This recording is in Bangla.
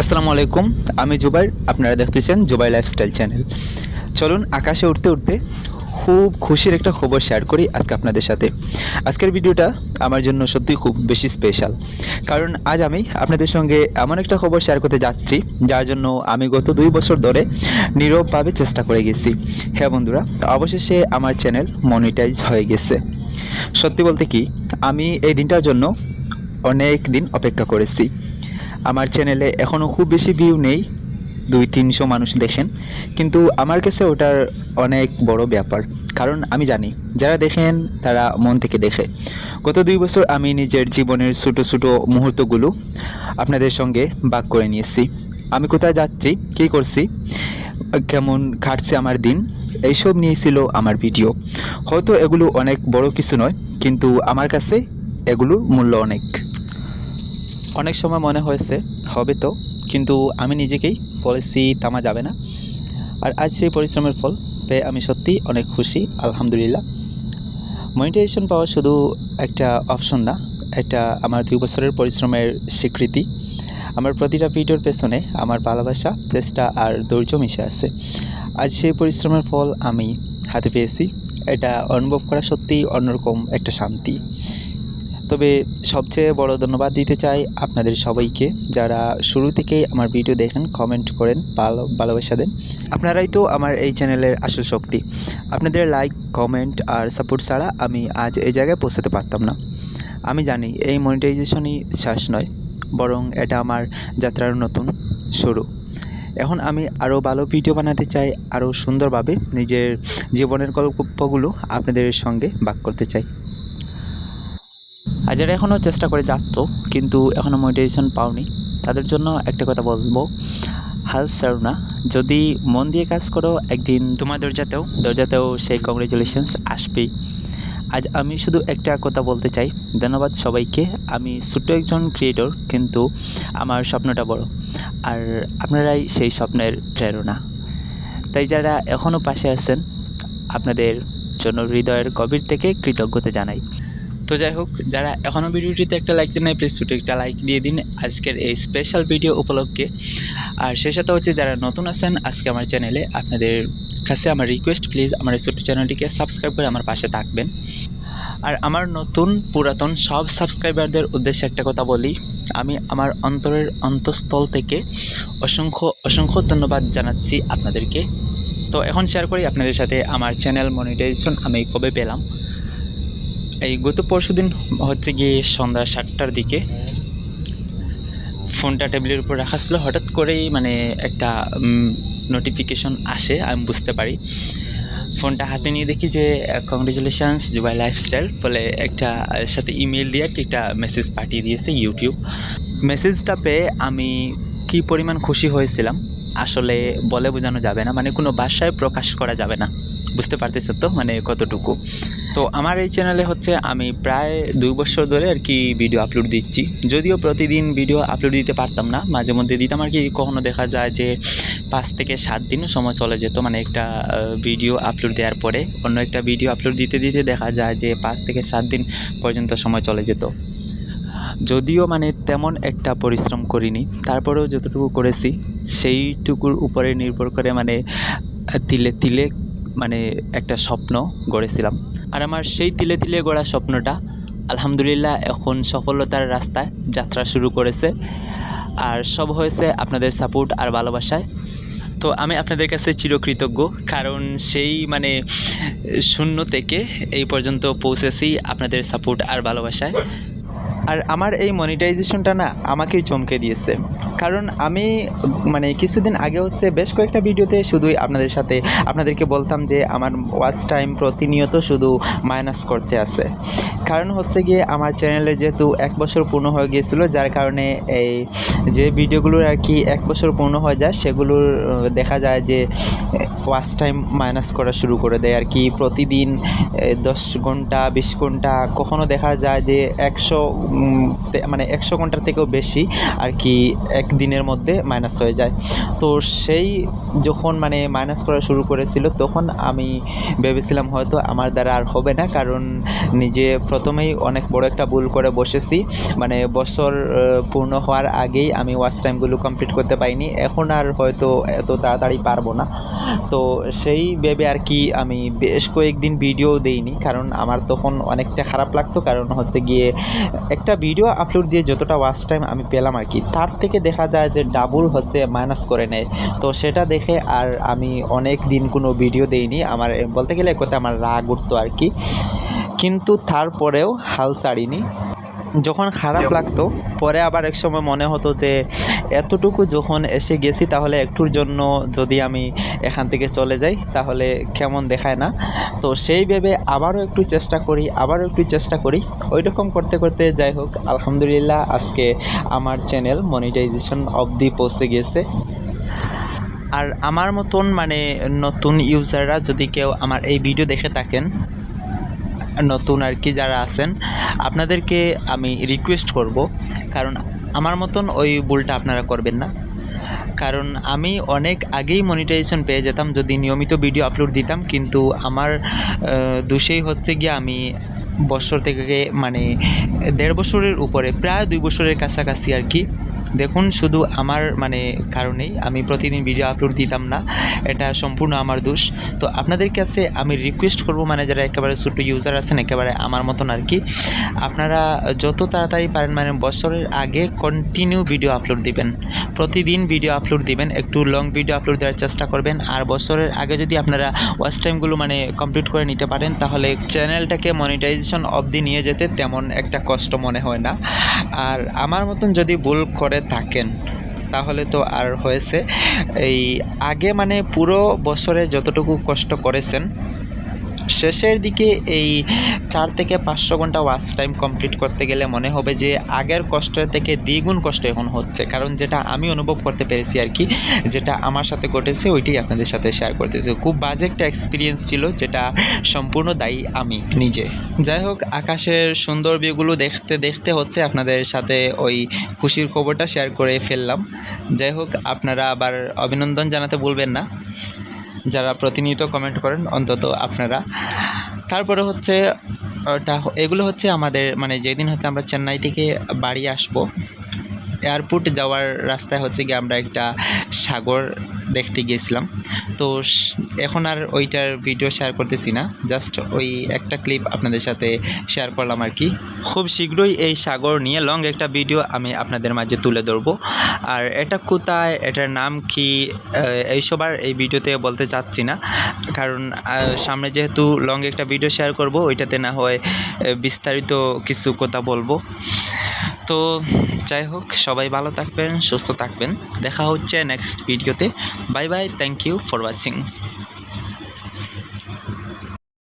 আসসালামু আলাইকুম, আমি জুবাইর, আপনারা দেখতেছেন জুবাই লাইফস্টাইল চ্যানেল চলুন আকাশে উঠতে উঠতে খুব খুশির একটা খবর শেয়ার করি আজকে আপনাদের সাথে। আজকের ভিডিওটা আমার জন্য সত্যি খুব বেশি স্পেশাল কারণ আজ আমি আপনাদের সঙ্গে এমন একটা খবর শেয়ার করতে যাচ্ছি, যার জন্য আমি গত দুই বছর ধরে নীরবভাবে চেষ্টা করে গেছি। হ্যাঁ বন্ধুরা, অবশেষে আমার চ্যানেল মনিটাইজ হয়ে গেছে। সত্যি বলতে কি, আমি এই দিনটার জন্য অনেক দিন অপেক্ষা করেছি। আমার চ্যানেলে এখনও খুব বেশি ভিউ নেই, দুই, তিনশো মানুষ দেখেন। কিন্তু আমার কাছে ওটার অনেক বড় ব্যাপার। কারণ আমি জানি, যারা দেখেন তারা মন থেকে দেখে। গত দুই বছর আমি নিজের জীবনের ছোটো ছোটো মুহূর্তগুলো আপনাদের সঙ্গে বাক করে নিয়েছি। আমি কোথায় যাচ্ছি, কী করছি, কেমন কাটছে আমার দিন, এইসব নিয়েই ছিল আমার ভিডিও হয়তো এগুলো অনেক বড় কিছু নয়, কিন্তু আমার কাছে এগুলোর মূল্য অনেক। অনেক সময় মনে হয়েছে, হবে তো, কিন্তু আমি নিজেকেই বলেছি তামা যাবে না। আর আজ সেই পরিশ্রমের ফল পেয়ে আমি সত্যি অনেক খুশি, আলহামদুলিল্লাহ। মনিটাইজেশন পাওয়া শুধু একটা অপশন না একটা আমার দুই বছরের পরিশ্রমের স্বীকৃতি। আমার প্রতিটা ভিডিওর পেছনে আমার ভালোবাসা, চেষ্টা আর ধৈর্য মিশে আছে। আজ সেই পরিশ্রমের ফল আমি হাতে পেয়েছি, এটা অনুভব করা সত্যিই অন্যরকম একটা শান্তি। তবে সবচেয়ে বড় ধন্যবাদ দিতে চাই আপনাদের সবাইকে যারা শুরু থেকেই আমার ভিডিও দেখেন কমেন্ট করেন, ভালো ভালোবাসা দেন। আপনারাই তো আমার এই চ্যানেলের আসল শক্তি। আপনাদের লাইক কমেন্ট আর সাপোর্ট ছাড়া আমি আজ এই জায়গায় পৌঁছাতে পারতাম না। আমি জানি এই মনিটাইজেশনই শেষ নয়, বরং এটা আমার যাত্রার নতুন শুরু। এখন আমি আরও ভালো ভিডিও বানাতে চাই, আরও সুন্দরভাবে নিজের জীবনের গল্পগুলো আপনাদের সঙ্গে ভাগ করতে চাই। যারা এখনও চেষ্টা করে যাচ্ছ, কিন্তু এখনও মোটিভেশন পাওনি। তাদের জন্য একটা কথা বলব। হাল স্যার না। যদি মন দিয়ে কাজ করো, একদিন তোমার দরজাতেও দরজাতেও সেই কংগ্রেচুলেশনস আসবেই। আজ আমি শুধু একটা কথা বলতে চাই। ধন্যবাদ সবাইকে। আমি ছোট্ট একজন ক্রিয়েটর কিন্তু আমার স্বপ্নটা বড়। আর আপনারাই সেই স্বপ্নের প্রেরণা। তাই যারা এখনও পাশে আছেন, আপনাদের জন্য হৃদয়ের গভীর থেকে কৃতজ্ঞতা জানাই। তো যাই হোক, যারা এখনও ভিডিওটিতে একটা লাইক দেন নাই প্লিজ ছোটো একটা লাইক দিয়ে দিন আজকের এই স্পেশাল ভিডিও উপলক্ষে। আর সেই সাথে হচ্ছে যারা নতুন আছেন, আজকে আমার চ্যানেলে আপনাদের কাছে আমার রিকোয়েস্ট প্লিজ আমার এই ছোট্ট চ্যানেলটিকে সাবস্ক্রাইব করে আমার পাশে থাকবেন। আর আমার নতুন, পুরাতন সব সাবস্ক্রাইবারদের উদ্দেশ্যে একটা কথা বলি, আমি আমার অন্তরের অন্তঃস্থল থেকে অসংখ্য অসংখ্য ধন্যবাদ জানাচ্ছি আপনাদেরকে। তো এখন শেয়ার করি আপনাদের সাথে আমার চ্যানেল মনিটাইজেশন আমি কবে পেলাম? এই গত পরশু দিন হচ্ছে গিয়ে সন্ধ্যা সাতটার দিকে ফোনটা টেবিলের উপর রাখা ছিল। হঠাৎ করেই মানে একটা নোটিফিকেশন আসে, আমি বুঝতে পারি। ফোনটা হাতে নিয়ে দেখি যে কংগ্রেচুলেশনস জুবাই লাইফস্টাইল বলে একটা সাথে ইমেল দিয়ে একটা মেসেজ পাঠিয়ে দিয়েছে ইউটিউব মেসেজটা পেয়ে আমি কি পরিমাণ খুশি হয়েছিলাম, আসলে বলে বোঝানো যাবে না। মানে কোনো ভাষায় প্রকাশ করা যাবে না। বুঝতে পারতেছো তো? মানে কতটুকু? তো আমার এই চ্যানেলে হচ্ছে আমি প্রায় দুই বছর ধরে আর কি ভিডিও আপলোড দিচ্ছি। যদিও প্রতিদিন ভিডিও আপলোড দিতে পারতাম না, মাঝে মধ্যে দিতাম আর কি। কখনো দেখা যায় যে পাঁচ থেকে সাত দিনও সময় চলে যেত মানে একটা ভিডিও আপলোড দেওয়ার পরে। অন্য একটা ভিডিও আপলোড দিতে দিতে দেখা যায় যে পাঁচ থেকে সাত দিন পর্যন্ত সময় চলে যেত। যদিও মানে তেমন একটা পরিশ্রম করিনি, তারপরেও যতটুকু করেছি, সেইটুকুর উপরে নির্ভর করে মানে তিলে তিলে মানে একটা স্বপ্ন গড়েছিলাম। আর আমার সেই তিলে তিলে গড়া স্বপ্নটা, আলহামদুলিল্লাহ এখন সফলতার রাস্তায় যাত্রা শুরু করেছে। আর সব হয়েছে আপনাদের সাপোর্ট আর ভালোবাসায়। তো আমি আপনাদের কাছে চিরকৃতজ্ঞ, কারণ সেই মানে শূন্য থেকে এই পর্যন্ত পৌঁছেছি আপনাদের সাপোর্ট আর ভালোবাসায়। আর আমার এই মনিটাইজেশনটা না আমাকেই চমকে দিয়েছে। কারণ আমি মানে কিছুদিন আগে হচ্ছে বেশ কয়েকটা ভিডিওতে শুধুই আপনাদের সাথে আপনাদেরকে বলতাম যে আমার ওয়াচ টাইম প্রতিনিয়ত শুধু মাইনাস করতে আছে। কারণ হচ্ছে গিয়ে আমার চ্যানেলে যেহেতু এক বছর পূর্ণ হয়ে গিয়েছিল, যার কারণে এই যে ভিডিওগুলোর আর কি এক বছর পূর্ণ হয়ে যায়, সেগুলোর দেখা যায় যে ওয়াচ টাইম মাইনাস করা শুরু করে দেয় আর কি। প্রতিদিন দশ ঘণ্টা, বিশ ঘণ্টা, কখনো দেখা যায় যে একশো মানে একশো ঘণ্টার থেকেও বেশি আর কি, এক দিনের মধ্যে মাইনাস হয়ে যায়। তো সেই যখন মানে মাইনাস করা শুরু করেছিল, তখন আমি ভেবেছিলাম হয়তো আমার দ্বারা আর হবে না, কারণ নিজে প্রথমেই অনেক বড় একটা ভুল করে বসেছি। মানে বছর পূর্ণ হওয়ার আগেই আমি ওয়াচ টাইমগুলো কমপ্লিট করতে পারিনি। এখন আর হয়তো এত তাড়াতাড়ি পারব না। তো সেই ভেবে আর কি আমি বেশ কয়েকদিন ভিডিও দেইনি, কারণ আমার তখন অনেকটা খারাপ লাগতো। কারণ হচ্ছে গিয়ে একটা ভিডিও আপলোড দিয়ে যতটা ওয়াচ টাইম আমি পেলাম আর কি, তার থেকে দেখা যায় যে ডাবল হচ্ছে মাইনাস করে নেয়। তো সেটা দেখে আর আমি অনেক দিন কোনো ভিডিও দেইনি। আমার বলতে গেলে কথা আমার রাগ উঠতো আর কি। কিন্তু তারপরেও হাল ছাড়িনি। যখন খারাপ লাগতো পরে আবার এক সময় মনে হতো যে এতটুকু যখন এসে গেছি তাহলে একটুর জন্য যদি আমি এখান থেকে চলে যাই তাহলে কেমন দেখায় না? তো সেই ভেবে আবারও একটু চেষ্টা করি আবারও একটু চেষ্টা করি। ওই রকম করতে করতে যাই হোক আলহামদুলিল্লাহ আজকে আমার চ্যানেল মনিটাইজেশন অবধি পৌঁছে গেছে। আর আমার মতন মানে নতুন ইউজাররা যদি কেউ আমার এই ভিডিও দেখে থাকেন নতুন আর কি যারা আছেন, আপনাদেরকে আমি রিকোয়েস্ট করব। কারণ আমার মতন ওই ভুলটা আপনারা করবেন না। কারণ আমি অনেক আগেই মনিটাইজেশন পেয়ে যেতাম, যদি নিয়মিত ভিডিও আপলোড দিতাম, কিন্তু আমার দোষেই হচ্ছে গিয়ে আমি বছর থেকে মানে দেড় বছরের উপরে, প্রায় দুই বছরের কাছাকাছি আর কি দেখুন, শুধু আমার মানে কারণেই আমি প্রতিদিন ভিডিও আপলোড দিতাম না, এটা সম্পূর্ণ আমার দোষ। তো আপনাদের কাছে আমি রিকোয়েস্ট করব মানে যারা একেবারে ছোটো ইউজার আছেন, একেবারে আমার মতন আর কি, আপনারা যত তাড়াতাড়ি পারেন মানে বছরের আগে কন্টিনিউ ভিডিও আপলোড দিবেন। প্রতিদিন ভিডিও আপলোড দিবেন, একটু লং ভিডিও আপলোড দেওয়ার চেষ্টা করবেন, আর বছরের আগে যদি আপনারা ওয়াচ টাইমগুলো মানে কমপ্লিট করে নিতে পারেন, তাহলে চ্যানেলটাকে মনিটাইজেশন অবধি নিয়ে যেতে তেমন একটা কষ্ট মনে হয় না। আর আমার মতন যদি ভুল করে থাকেন। তাহলে তো আর হয়েছে। এই আগে মানে পুরো বছরে যতটুকু কষ্ট করেছেন শেষের দিকে এই চার থেকে পাঁচশো ঘণ্টা ওয়াচ টাইম কমপ্লিট করতে গেলে মনে হবে যে আগের কষ্টের থেকে দ্বিগুণ কষ্ট এখন হচ্ছে। কারণ যেটা আমি অনুভব করতে পেরেছি আর কি, যেটা আমার সাথে ঘটেছে, ওইটাই আপনাদের সাথে শেয়ার করতেছি। খুব বাজে একটা এক্সপিরিয়েন্স ছিল, যেটা সম্পূর্ণ দায়ী আমি নিজে। যাই হোক, আকাশের সুন্দর ভিউগুলো দেখতে দেখতে হচ্ছে আপনাদের সাথে ওই খুশির খবরটা শেয়ার করে ফেললাম। যাই হোক, আপনারা আবার অভিনন্দন জানাতে ভুলবেন না। যারা প্রতিনিয়ত কমেন্ট করেন, অন্তত আপনারা। তারপরে হচ্ছে, ওটা এগুলো হচ্ছে আমাদের মানে যেদিন হচ্ছে আমরা চেন্নাই থেকে বাড়ি আসব এয়ারপোর্ট যাওয়ার রাস্তায় হচ্ছে গিয়ে আমরা একটা সাগর দেখতে গিয়েছিলাম। তো এখন আর ওইটার ভিডিও শেয়ার করতেছি না জাস্ট ওই একটা ক্লিপ আপনাদের সাথে শেয়ার করলাম আর কি। খুব শীঘ্রই এই সাগর নিয়ে লং একটা ভিডিও আমি আপনাদের মাঝে তুলে ধরবো। আর এটা কোথায় এটার নাম কি আহ, এইসব আর এই ভিডিওতে বলতে চাচ্ছি না। কারণ সামনে যেহেতু লং একটা ভিডিও শেয়ার করব ওইটাতে না হয় বিস্তারিত কিছু কথা বলব। তো যাই হোক, সবাই ভালো থাকবেন, সুস্থ থাকবেন। দেখা হচ্ছে নেক্সট ভিডিওতে bye bye thank you for watching